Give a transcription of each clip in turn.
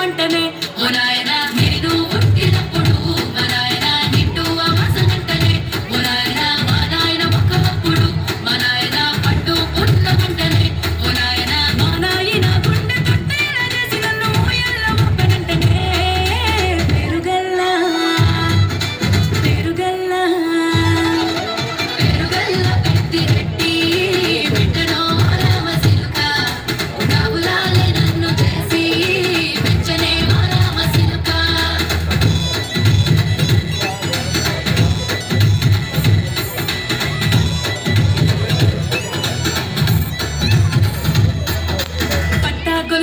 మా మన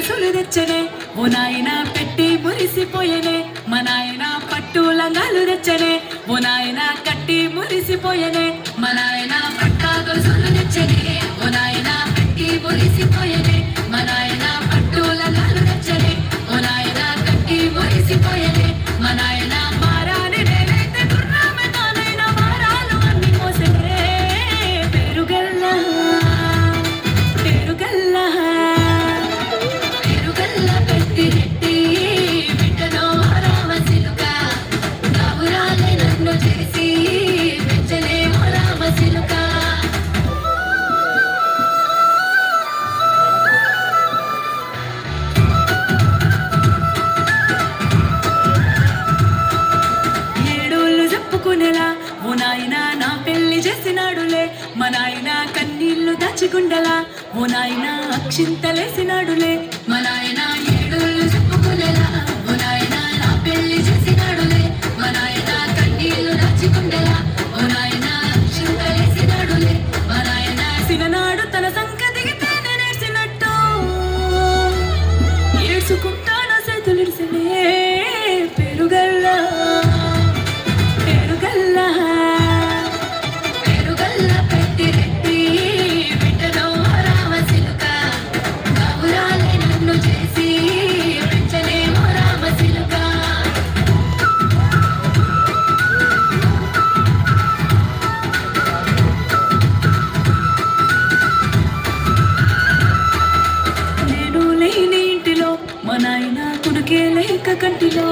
పట్టా గొలుసులు తెచ్చనే ఓ నాయన పెట్టి మురిసిపోయనే మా నాయన పట్టు లంగాలు తెచ్చనే ఓ నాయన కట్టి మురిసిపోయనే మా నాయన పట్టా గొలుసులు తెచ్చనే ఓ నాయన పెట్టి మురిసిపోయనే మా నాయన పట్టు లంగాలు తెచ్చనే ఓ నాయన కట్టి మురిసిపోయనే మా నాయన మా నాయన కన్నీళ్ళు దాచిగుండలా. ఓ నాయన అక్షింతలేసినాడులే. మా నాయన ఏడోళ్ళు చెప్పుకునేలా. ఓ నాయన నా పెళ్ళి చేసినాడులే. మా నాయన కన్నీళ్ళు దాచిగుండలా. ఓ నాయన అక్షింతలేసినాడులే. మా నాయన సిననాడు తన సంకతికి ಕಂಟಿಲೋ